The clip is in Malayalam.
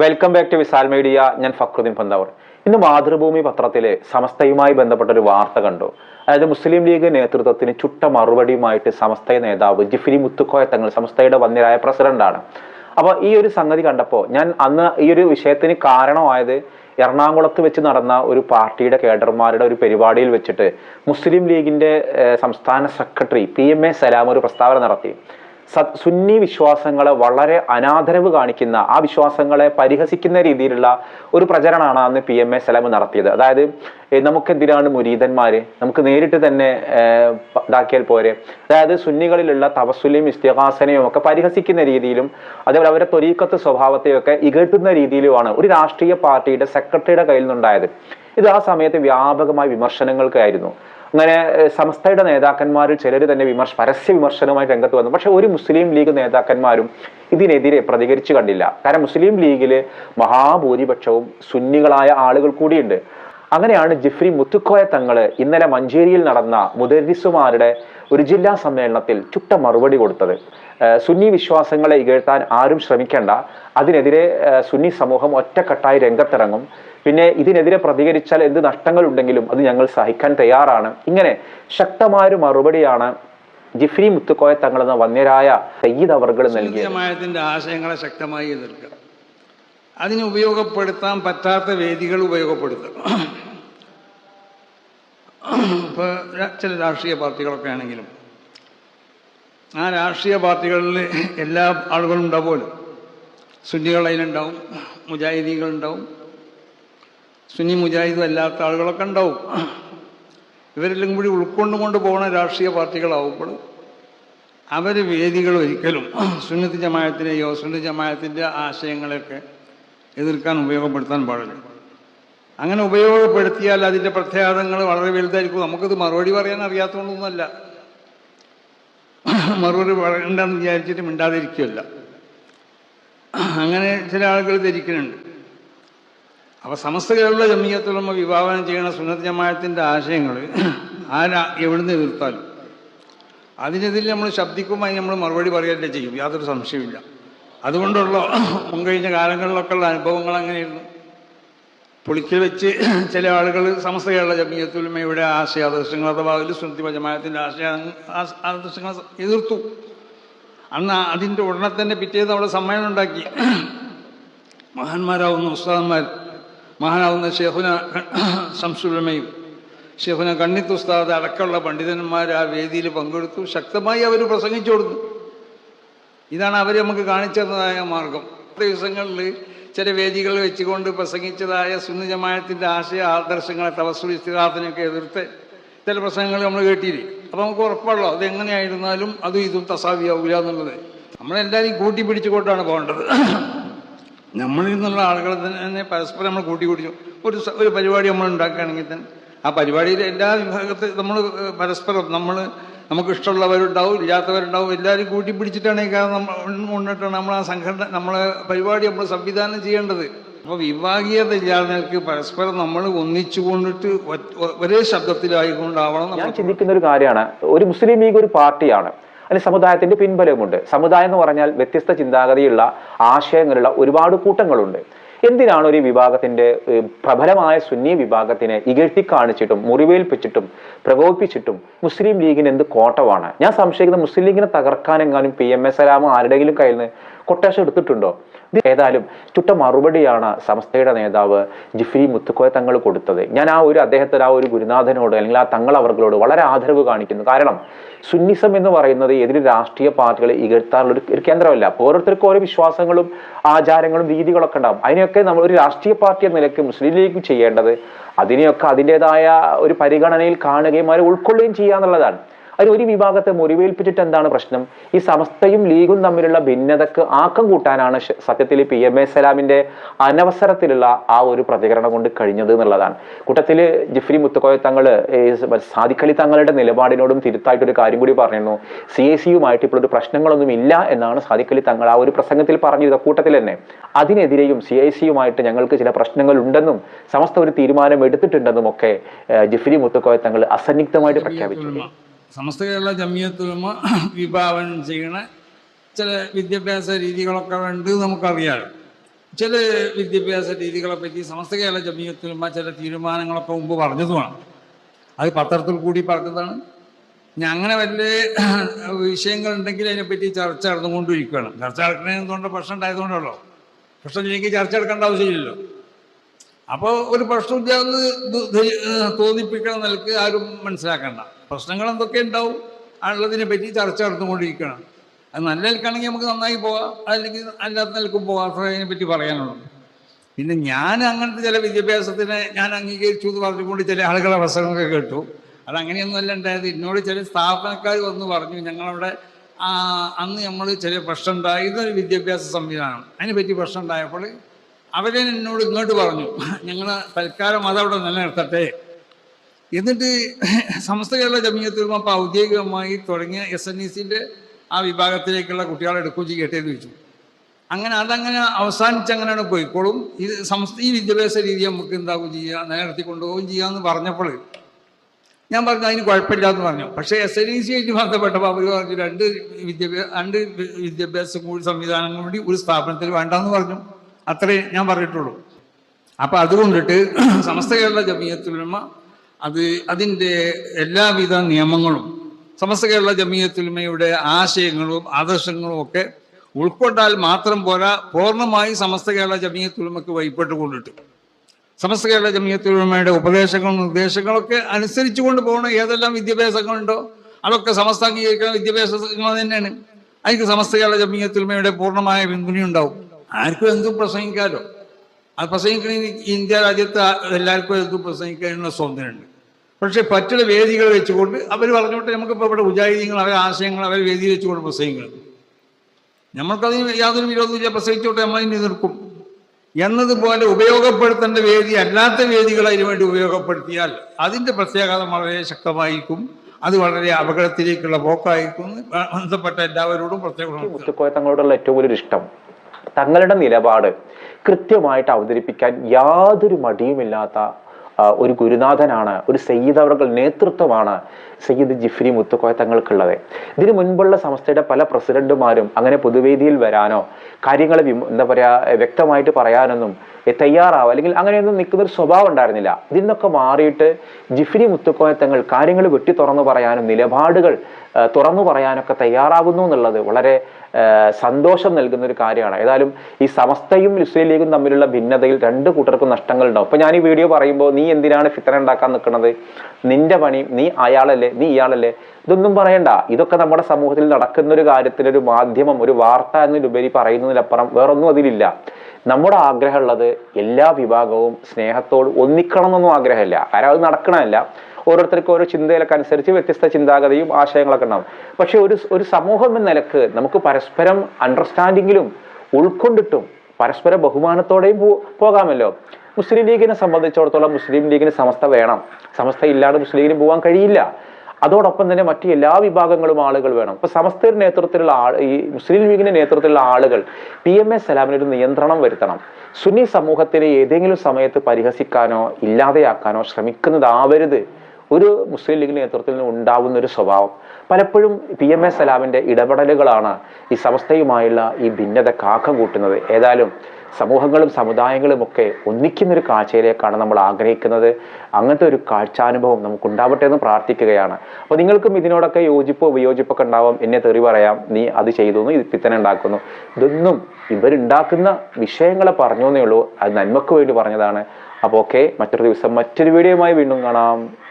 Welcome back to Visal media ഞാൻ ഫക്രുദ്ദീൻ പന്താവർ. ഇന്ന് മാതൃഭൂമി പത്രത്തിലെ സമസ്തയുമായി ബന്ധപ്പെട്ട ഒരു വാർത്ത കണ്ടു. അതായത് മുസ്ലിം ലീഗ് നേതൃത്വത്തിന് ചുട്ട മറുപടിയുമായിട്ട് സമസ്ത നേതാവ് ജിഫ്രി മുത്തുക്കോയ തങ്ങൾ സമസ്തയുടെ വന്നിരായ പ്രസിഡന്റാണ് അപ്പോൾ ഈ ഒരു സംഗതി കണ്ടപ്പോൾ ഞാൻ അന്ന് ഈ ഒരു വിഷയത്തിന് കാരണമായത് എറണാകുളത്ത് വെച്ച് നടന്ന ഒരു പാർട്ടിയുടെ കേഡർമാരുടെ ഒരു പരിപാടിയിൽ വെച്ചിട്ട് മുസ്ലിം ലീഗിന്റെ സംസ്ഥാന secretary P M A Salam ഒരു പ്രസ്താവന നടത്തി. സുന്നി വിശ്വാസങ്ങളെ വളരെ അനാദരവ് കാണിക്കുന്ന ആ വിശ്വാസങ്ങളെ പരിഹസിക്കുന്ന രീതിയിലുള്ള ഒരു പ്രചരണമാണ് അന്ന് പി എം എ സലാം നടത്തിയത്. അതായത് നമുക്കെന്തിനാണ് മുരീതന്മാര്? നമുക്ക് നേരിട്ട് തന്നെ ഇതാക്കിയാൽ പോരെ. അതായത് സുന്നികളിലുള്ള തപസ്സുലിയും ഇസ്തിഹാസനയും ഒക്കെ പരിഹസിക്കുന്ന രീതിയിലും അതേപോലെ അവരുടെ തൊരീക്കത്ത് സ്വഭാവത്തെയൊക്കെ ഇകഴ്ത്തുന്ന രീതിയിലുമാണ് ഒരു രാഷ്ട്രീയ പാർട്ടിയുടെ സെക്രട്ടറിയുടെ കയ്യിൽ നിന്നുണ്ടായത് ഇത് ആ സമയത്ത് വ്യാപകമായ വിമർശനങ്ങൾക്കായിരുന്നു. അങ്ങനെ സമസ്തയുടെ നേതാക്കന്മാരിൽ ചിലർ തന്നെ വിമർശ പരസ്യ വിമർശനവുമായി രംഗത്ത് വന്നു. പക്ഷെ ഒരു മുസ്ലിം ലീഗ് നേതാക്കന്മാരും ഇതിനെതിരെ പ്രതികരിച്ചു കണ്ടില്ല. കാരണം മുസ്ലിം ലീഗിൽ മഹാഭൂരിപക്ഷവും സുന്നികളായ ആളുകൾ കൂടിയുണ്ട്. അങ്ങനെയാണ് ജിഫ്രി മുത്തുക്കോയ തങ്ങൾ ഇന്നലെ മഞ്ചേരിയിൽ നടന്ന മുദരിസുമാരുടെ ഒരു ജില്ലാ സമ്മേളനത്തിൽ ചുട്ട മറുപടി കൊടുത്തത്. സുന്നി വിശ്വാസങ്ങളെ ഇകഴ്ത്താൻ ആരും ശ്രമിക്കേണ്ട. അതിനെതിരെ സുന്നി സമൂഹം ഒറ്റക്കെട്ടായി രംഗത്തിറങ്ങും. പിന്നെ ഇതിനെതിരെ പ്രതികരിച്ചാൽ എന്ത് നഷ്ടങ്ങൾ ഉണ്ടെങ്കിലും അത് ഞങ്ങൾ സഹിക്കാൻ തയ്യാറാണ്. ഇങ്ങനെ ശക്തമായൊരു മറുപടിയാണ് ജിഫ്രി മുത്തുക്കോയ തങ്ങൾ എന്ന വന്യരായ സയ്യിദ് അവർകൾ ആശയങ്ങളെ ശക്തമായി എതിർക്കുക. അതിന് ഉപയോഗപ്പെടുത്താൻ പറ്റാത്ത വേദികൾ ഉപയോഗപ്പെടുത്തുക. ഇപ്പോൾ ചില രാഷ്ട്രീയ പാർട്ടികളൊക്കെ ആണെങ്കിലും ആ രാഷ്ട്രീയ പാർട്ടികളിൽ എല്ലാ ആളുകളും ഉണ്ടാവുമല്ലോ. സുന്നികൾ അതിലുണ്ടാവും മുജാഹിദീകളുണ്ടാവും സുന്നി മുജാഹിദും അല്ലാത്ത ആളുകളൊക്കെ ഉണ്ടാവും. ഇവരെല്ലാം കൂടി ഉൾക്കൊണ്ടുകൊണ്ട് പോകുന്ന രാഷ്ട്രീയ പാർട്ടികളാവുമ്പോൾ അവർ വേദികൾ ഒരിക്കലും സുന്നത്ത് ജമായത്തിനെയോ സുന്നത്ത് ജമായത്തിന്റെ ആശയങ്ങളെയൊക്കെ എതിർക്കാൻ ഉപയോഗപ്പെടുത്താൻ പാടില്ല. അങ്ങനെ ഉപയോഗപ്പെടുത്തിയാൽ അതിന്റെ പ്രത്യാഘാതങ്ങൾ വളരെ വലുതായിരിക്കും. നമുക്കത് മറുപടി പറയാൻ അറിയാത്തതുകൊണ്ടൊന്നുമല്ല. മറുപടി പറയണ്ടെന്ന് വിചാരിച്ചിട്ട് മിണ്ടാതിരിക്കുമല്ല അങ്ങനെ ചില ആളുകൾ ധരിക്കുന്നുണ്ട്. അപ്പോൾ സമസ്ത കേരള ജമീയത്തുലമ വിഭാവനം ചെയ്യുന്ന സുന്നത്ത് ജമായത്തിന്റെ ആശയങ്ങൾ ആരാ എവിടുന്ന് എതിർത്താലും അതിനെതിരെ നമ്മൾ ശബ്ദിക്കുമ്പോൾ നമ്മൾ മറുപടി പറയല്ലേ ചെയ്യും. യാതൊരു സംശയമില്ല അതുകൊണ്ടുള്ള മുൻകഴിഞ്ഞ കാലങ്ങളിലൊക്കെ ഉള്ള അനുഭവങ്ങൾ അങ്ങനെയായിരുന്നു. പുളിക്കൽ വെച്ച് ചില ആളുകൾ സമസ്ത കേരള ആശയ ആശയാദർശങ്ങൾ അഥവാ ഒരു സുന്നത്തി ജമായത്തിന്റെ ആശയ ആശ- ആദർശങ്ങൾ എതിർത്തു. അന്ന് അതിന്റെ ഉടനെ തന്നെ പിറ്റേന്ന് അവിടെ സമ്മേളനം ഉണ്ടാക്കി. മഹാന്മാരാവുന്ന ഉസ്താദന്മാർ മഹാനാവുന്ന ഷെഹുന ശംസുലമയും ഷെഹുന കണ്ണിത്തുസ്താദ് അടക്കമുള്ള പണ്ഡിതന്മാർ ആ വേദിയിൽ പങ്കെടുത്തു. ശക്തമായി അവർ പ്രസംഗിച്ചു കൊടുത്തു. ഇതാണ് അവർ നമുക്ക് കാണിച്ചു തന്നതായ മാർഗം. ദിവസങ്ങളിൽ ചില വേദികൾ വെച്ചുകൊണ്ട് പ്രസംഗിച്ചതായ സുന്ന ജമായത്തിന്റെ ആശയ ആദർശങ്ങളെ തപസ്സു ഇസ്തിഹാത്തിനൊക്കെ എതിർത്ത് ചില പ്രസംഗങ്ങൾ നമ്മൾ കേട്ടില്ലേ? അപ്പം നമുക്ക് ഉറപ്പുള്ളൂ അത് എങ്ങനെയായിരുന്നാലും അതും ഇതും തസാവിയാവില്ല എന്നുള്ളത്. നമ്മളെല്ലാവരും കൂട്ടി പിടിച്ചുകൊണ്ടാണ് പോകേണ്ടത്. നമ്മളിൽ നിന്നുള്ള ആളുകളെ തന്നെ പരസ്പരം നമ്മൾ കൂട്ടി കൂടിച്ചു ഒരു ഒരു പരിപാടി നമ്മൾ ഉണ്ടാക്കുകയാണെങ്കിൽ തന്നെ ആ പരിപാടിയിൽ എല്ലാ വിഭാഗത്തെ നമ്മൾ പരസ്പരം നമ്മൾ നമുക്ക് ഇഷ്ടമുള്ളവരുണ്ടാവും ഇല്ലാത്തവരുണ്ടാവും എല്ലാവരും കൂട്ടി പിടിച്ചിട്ടാണ് നമ്മൾ മുന്നിട്ടാണ് നമ്മൾ ആ സംഘടന നമ്മളെ പരിപാടി നമ്മൾ സംവിധാനം ചെയ്യേണ്ടത്. അപ്പോൾ വിഭാഗീയത ഇല്ലാതെ പരസ്പരം നമ്മൾ ഒന്നിച്ചു കൊണ്ടിട്ട് ഒരേ ശബ്ദത്തിലായിക്കൊണ്ടാവണം ഞാൻ ചിന്തിക്കുന്ന ഒരു കാര്യമാണ്. ഒരു മുസ്ലിം ലീഗ് ഒരു പാർട്ടിയാണ്. അതിന് സമുദായത്തിന്റെ പിൻബലവുമുണ്ട്. സമുദായം എന്ന് പറഞ്ഞാൽ വ്യത്യസ്ത ചിന്താഗതിയുള്ള ആശയങ്ങളുള്ള ഒരുപാട് കൂട്ടങ്ങളുണ്ട്. എന്തിനാണ് ഒരു വിഭാഗത്തിന്റെ പ്രബലമായ സുന്നി വിഭാഗത്തിനെ ഇകഴ്ത്തി കാണിച്ചിട്ടും മുറിവേൽപ്പിച്ചിട്ടും പ്രകോപിപ്പിച്ചിട്ടും മുസ്ലിം ലീഗിന് എന്ത് കോട്ടമാണ്? ഞാൻ സംശയിക്കുന്നത് മുസ്ലിം ലീഗിനെ തകർക്കാനെങ്ങാനും പി എം എസ് സലാമോ ആരുടെയെങ്കിലും കയ്യിൽ നിന്ന് കൊട്ടേഷൻ എടുത്തിട്ടുണ്ടോ? ഏതായാലും ചുട്ട മറുപടിയാണ് സമസ്തയുടെ നേതാവ് ജിഫ്രി മുത്തുക്കോയ തങ്ങൾ കൊടുത്തത്. ഞാൻ ആ ഒരു അദ്ദേഹത്തിൽ ആ ഒരു ഗുരുനാഥനോട് അല്ലെങ്കിൽ ആ തങ്ങൾ അവർകളോട് വളരെ ആദരവ് കാണിക്കുന്നു. കാരണം സുന്നിസം എന്ന് പറയുന്നത് എതിര് രാഷ്ട്രീയ പാർട്ടികളെ ഇകഴ്ത്താനുള്ള ഒരു കേന്ദ്രമല്ല. ഓരോരുത്തർക്കും ഓരോ വിശ്വാസങ്ങളും ആചാരങ്ങളും രീതികളൊക്കെ ഉണ്ടാകും അതിനെയൊക്കെ നമ്മൾ ഒരു രാഷ്ട്രീയ പാർട്ടി എന്ന നിലയ്ക്ക് മുസ്ലിം ലീഗ് ചെയ്യേണ്ടത് അതിനെയൊക്കെ അതിന്റെതായ ഒരു പരിഗണനയിൽ കാണുകയും അവരെ ഉൾക്കൊള്ളുകയും ചെയ്യുക എന്നുള്ളതാണ്. അതിന് ഒരു വിഭാഗത്തെ മുറിവേൽപ്പിച്ചിട്ട് എന്താണ് പ്രശ്നം? ഈ സമസ്തയും ലീഗും തമ്മിലുള്ള ഭിന്നതക്ക് ആക്കം കൂട്ടാനാണ് സത്യത്തിൽ പി എം എ സലാമിന്റെ അനവസരത്തിലുള്ള ആ ഒരു പ്രതികരണം കൊണ്ട് കഴിഞ്ഞത് എന്നുള്ളതാണ്. കൂട്ടത്തിൽ ജിഫ്രി മുത്തുക്കോയ തങ്ങൾ സാദിഖലി തങ്ങളുടെ നിലപാടിനോടും തിരുത്തായിട്ടൊരു കാര്യം കൂടി പറഞ്ഞിരുന്നു. സി എ സിയുമായിട്ട് ഇപ്പോൾ ഒരു പ്രശ്നങ്ങളൊന്നും ഇല്ല എന്നാണ് സാദിഖലി തങ്ങൾ ആ ഒരു പ്രസംഗത്തിൽ പറഞ്ഞത് കൂട്ടത്തിൽ തന്നെ അതിനെതിരെയും സി ഐ സിയുമായിട്ട് ഞങ്ങൾക്ക് ചില പ്രശ്നങ്ങൾ ഉണ്ടെന്നും സമസ്ത ഒരു തീരുമാനം എടുത്തിട്ടുണ്ടെന്നും ഒക്കെ ജിഫ്രി മുത്തുക്കോയ തങ്ങൾ അസന്നിഗ്ധമായിട്ട് പ്രഖ്യാപിച്ചു. സമസ്ത കേരള ജമിയത്തുലമ വിഭാവനം ചെയ്യണ ചില വിദ്യാഭ്യാസ രീതികളൊക്കെ ഉണ്ട് നമുക്കറിയാം. ചില വിദ്യാഭ്യാസ രീതികളെ പറ്റി സമസ്ത കേരള ജമീയത്തിലുമ ചില തീരുമാനങ്ങളൊക്കെ മുമ്പ് പറഞ്ഞതുമാണ്. അത് പത്രത്തിൽ കൂടി പറഞ്ഞതാണ്. ഞാൻ അങ്ങനെ വലിയ വിഷയങ്ങൾ ഉണ്ടെങ്കിൽ അതിനെപ്പറ്റി ചർച്ച നടന്നുകൊണ്ടിരിക്കുകയാണ്. ചർച്ച നടക്കുന്നതുകൊണ്ട് പ്രശ്നം ഉണ്ടായതുകൊണ്ടല്ലോ. പ്രശ്നം ഇല്ലെങ്കിൽ ചർച്ച എടുക്കേണ്ട ആവശ്യമില്ലല്ലോ. അപ്പോൾ ഒരു പ്രശ്നം ഏഹ് തോന്നിപ്പിക്കണം നിലയ്ക്ക് ആരും മനസ്സിലാക്കണ്ട. പ്രശ്നങ്ങൾ എന്തൊക്കെ ഉണ്ടാവും? ഉള്ളതിനെ പറ്റി ചർച്ച നടന്നുകൊണ്ടിരിക്കണം അത് നല്ല നിലക്കാണെങ്കിൽ നമുക്ക് നന്നായി പോവാം. അല്ലെങ്കിൽ അല്ലാത്ത നിലക്കും പോകാം അത്ര അതിനെ പറ്റി പറയാനുള്ളൂ. പിന്നെ ഞാൻ അങ്ങനത്തെ ചില വിദ്യാഭ്യാസത്തിനെ ഞാൻ അംഗീകരിച്ചു എന്ന് പറഞ്ഞുകൊണ്ട് ചില ആളുകളെ പ്രസംഗമൊക്കെ കേട്ടു. അത് അങ്ങനെയൊന്നുമല്ല ഉണ്ടായത്. എന്നോട് ചില സ്ഥാപനക്കാർ വന്ന് പറഞ്ഞു ഞങ്ങളവിടെ അന്ന് നമ്മൾ ചില പ്രശ്നം ഉണ്ടായി. ഇതൊരു വിദ്യാഭ്യാസ സംവിധാനം. അതിനെപ്പറ്റി പ്രശ്നം ഉണ്ടായപ്പോൾ അവരെ എന്നോട് ഇങ്ങോട്ട് പറഞ്ഞു. ഞങ്ങൾ തൽക്കാലം അതവിടെ നിലനിർത്തട്ടെ. എന്നിട്ട് സമസ്ത കേരള ജമീയത്തിൽ അപ്പോൾ ഔദ്യോഗികമായി തുടങ്ങിയ എസ് എൻ ഇ സിന്റെ ആ വിഭാഗത്തിലേക്കുള്ള കുട്ടികളെ എടുക്കുകയും കേട്ടേന്ന് ചോദിച്ചു. അങ്ങനെ അതങ്ങനെ അവസാനിച്ച് അങ്ങനെയാണ് പോയിക്കോളും. ഇത് സംസ്ഥ ഈ വിദ്യാഭ്യാസ രീതി നമുക്ക് എന്താകും ചെയ്യുക നിലനിർത്തി കൊണ്ടുപോവുകയും ചെയ്യാമെന്ന് പറഞ്ഞപ്പോൾ ഞാൻ പറഞ്ഞു അതിന് കുഴപ്പമില്ല എന്ന് പറഞ്ഞു. പക്ഷേ എസ് എൻ ഇ സി ആയിട്ട് ബന്ധപ്പെട്ടപ്പോൾ അവർ പറഞ്ഞു രണ്ട് വിദ്യാഭ്യാസ രണ്ട് വിദ്യാഭ്യാസ സംവിധാനങ്ങൾ കൂടി ഒരു സ്ഥാപനത്തിൽ വേണ്ടെന്ന് പറഞ്ഞു. അത്രേ ഞാൻ പറഞ്ഞിട്ടുള്ളൂ. അപ്പം അതുകൊണ്ടിട്ട് സമസ്ത കേരള ജമീയത്തുലമ അത് അതിന്റെ എല്ലാവിധ നിയമങ്ങളും സമസ്ത കേരള ജമീയത്തുലമയുടെ ആശയങ്ങളും ആദർശങ്ങളും ഒക്കെ ഉൾക്കൊണ്ടാൽ മാത്രം പോരാ പൂർണമായി സമസ്ത കേരള ജമിയത്തുലമക്ക് വൈപ്പെട്ട് കൊണ്ടിട്ട്. സമസ്ത കേരള ജമീയത്തുലമയുടെ ഉപദേശങ്ങളും നിർദ്ദേശങ്ങളൊക്കെ അനുസരിച്ചു കൊണ്ട് പോകണ ഏതെല്ലാം വിദ്യാഭ്യാസങ്ങളുണ്ടോ അതൊക്കെ സമസ്ത അംഗീകരിക്കുന്ന വിദ്യാഭ്യാസങ്ങൾ തന്നെയാണ്. അതിന് സമസ്ത കേരള ജമീയത്തുലമയുടെ പൂർണമായ പിന്തുണ ഉണ്ടാവും ആർക്കും എന്തും പ്രസംഗിക്കാലോ. അത് പ്രസംഗിക്കണമെങ്കിൽ ഇന്ത്യ രാജ്യത്ത് എല്ലാവർക്കും എന്തും പ്രസംഗിക്കാനുള്ള സ്വാതന്ത്ര്യമുണ്ട്. പക്ഷേ പറ്റുള്ള വേദികൾ വെച്ചുകൊണ്ട് അവർ പറഞ്ഞോട്ടെ നമുക്കിപ്പോൾ ഇവിടെ ഉജാഹിദീങ്ങൾ അവരുടെ ആശയങ്ങൾ അവർ വേദി വെച്ചുകൊണ്ട് പ്രസംഗിക്കണം. നമ്മൾക്കതിന് യാതൊരു വിരോധമില്ല പ്രസംഗിച്ചോട്ടെ നമ്മൾ ഇനി നിൽക്കും എന്നതുപോലെ ഉപയോഗപ്പെടുത്തേണ്ട വേദി അല്ലാത്ത വേദികൾ അതിനുവേണ്ടി ഉപയോഗപ്പെടുത്തിയാൽ അതിന്റെ പ്രത്യാഘാതം വളരെ ശക്തമായിരിക്കും. അത് വളരെ അപകടത്തിലേക്കുള്ള പോക്കായിരിക്കും. ബന്ധപ്പെട്ട എല്ലാവരോടും പ്രത്യേകം തങ്ങളോടുള്ള ഏറ്റവും വലിയൊരു ഇഷ്ടം തങ്ങളുടെ നിലപാട് കൃത്യമായിട്ട് അവതരിപ്പിക്കാൻ യാതൊരു മടിയുമില്ലാത്ത ഒരു ഗുരുനാഥനാണ് ഒരു സയ്യിദ് അവർകൾ നേതൃത്വമാണ് സയ്യിദ് ജിഫ്രി മുത്തുക്കോയ തങ്ങൾക്കുള്ളത്. ഇതിനു മുൻപുള്ള സംസ്ഥയുടെ പല പ്രസിഡന്റുമാരും അങ്ങനെ പൊതുവേദിയിൽ വരാനോ കാര്യങ്ങളെ എന്താ പറയുക വ്യക്തമായിട്ട് പറയാനൊന്നും തയ്യാറാവുക അല്ലെങ്കിൽ അങ്ങനെയൊന്നും നിൽക്കുന്ന ഒരു സ്വഭാവം ഉണ്ടായിരുന്നില്ല. ഇതിൽ നിന്നൊക്കെ മാറിയിട്ട് ജിഫ്രി മുത്തുക്കോയ തങ്ങൾ കാര്യങ്ങൾ വെട്ടി തുറന്നു പറയാനും നിലപാടുകൾ തുറന്നു പറയാനൊക്കെ തയ്യാറാകുന്നു എന്നുള്ളത് വളരെ സന്തോഷം നൽകുന്ന ഒരു കാര്യമാണ്. ഏതായാലും ഈ സമസ്തയും മുസ്ലിം ലീഗും തമ്മിലുള്ള ഭിന്നതയിൽ രണ്ട് കൂട്ടർക്കും നഷ്ടങ്ങൾ ഉണ്ടാവും. ഞാൻ ഈ വീഡിയോ പറയുമ്പോൾ നീ എന്തിനാണ് ഫിത്തന ഉണ്ടാക്കാൻ നിൽക്കുന്നത്? നിന്റെ പണി നീ അയാളല്ലേ നീ ഇയാളല്ലേ? ഇതൊന്നും പറയണ്ട. ഇതൊക്കെ നമ്മുടെ സമൂഹത്തിൽ നടക്കുന്ന ഒരു കാര്യത്തിന് ഒരു മാധ്യമം ഒരു വാർത്ത എന്നതിലുപരി പറയുന്നതിലപ്പുറം വേറൊന്നും അതിലില്ല. നമ്മുടെ ആഗ്രഹമുള്ളത് എല്ലാ വിഭാഗവും സ്നേഹത്തോട് ഒന്നിക്കണം എന്നൊന്നും ആഗ്രഹമില്ല. കാരണം അത് നടക്കണമല്ല ഓരോരുത്തർക്കും ഓരോ ചിന്തയിലൊക്കെ അനുസരിച്ച് വ്യത്യസ്ത ചിന്താഗതിയും ആശയങ്ങളൊക്കെ ഉണ്ടാവും. പക്ഷെ ഒരു ഒരു സമൂഹം എന്ന നിലയ്ക്ക് നമുക്ക് പരസ്പരം അണ്ടർസ്റ്റാൻഡിങ്ങിലും ഉൾക്കൊണ്ടിട്ടും പരസ്പര ബഹുമാനത്തോടെയും പോകാമല്ലോ. മുസ്ലിം ലീഗിനെ സംബന്ധിച്ചിടത്തോളം മുസ്ലിം ലീഗിന് സമസ്ത വേണം. സമസ്ത ഇല്ലാതെ മുസ്ലിം ലീഗിന് പോകാൻ കഴിയില്ല. അതോടൊപ്പം തന്നെ മറ്റ് എല്ലാ വിഭാഗങ്ങളും ആളുകൾ വേണം. ഇപ്പൊ സമസ്തയുടെ നേതൃത്വത്തിലുള്ള ആൾ ഈ മുസ്ലിം ലീഗിന്റെ നേതൃത്വത്തിലുള്ള ആളുകൾ പി എം എ സലാമിന് ഒരു നിയന്ത്രണം വരുത്തണം. സുന്നി സമൂഹത്തിനെ ഏതെങ്കിലും സമയത്ത് പരിഹസിക്കാനോ ഇല്ലാതെയാക്കാനോ ശ്രമിക്കുന്നതാവരുത് ഒരു മുസ്ലിം ലീഗ് നേതൃത്വത്തിൽ നിന്ന് ഉണ്ടാവുന്ന ഒരു സ്വഭാവം. പലപ്പോഴും പി എം എ സലാമിന്റെ ഇടപെടലുകളാണ് ഈ സമസ്തയുമായുള്ള ഈ ഭിന്നത കാക്കം കൂട്ടുന്നത്. ഏതായാലും സമൂഹങ്ങളും സമുദായങ്ങളും ഒക്കെ ഒന്നിക്കുന്ന ഒരു കാഴ്ചയിലേക്കാണ് നമ്മൾ ആഗ്രഹിക്കുന്നത്. അങ്ങനത്തെ ഒരു കാഴ്ചാനുഭവം നമുക്ക് ഉണ്ടാവട്ടെ എന്ന് പ്രാർത്ഥിക്കുകയാണ്. അപ്പോൾ നിങ്ങൾക്കും ഇതിനോടൊക്കെ യോജിപ്പോ വിയോജിപ്പൊക്കെ ഉണ്ടാവും. എന്നെ തെറി പറയാം. നീ അത് ചെയ്തു ഇത് പിത്തനെ ഉണ്ടാക്കുന്നു. ഇതൊന്നും ഇവരുണ്ടാക്കുന്ന വിഷയങ്ങളെ പറഞ്ഞു ഉള്ളൂ. അത് നന്മക്ക് വേണ്ടി പറഞ്ഞതാണ്. അപ്പോൾ ഓക്കെ മറ്റൊരു ദിവസം മറ്റൊരു വീഡിയോയുമായി വീണ്ടും കാണാം.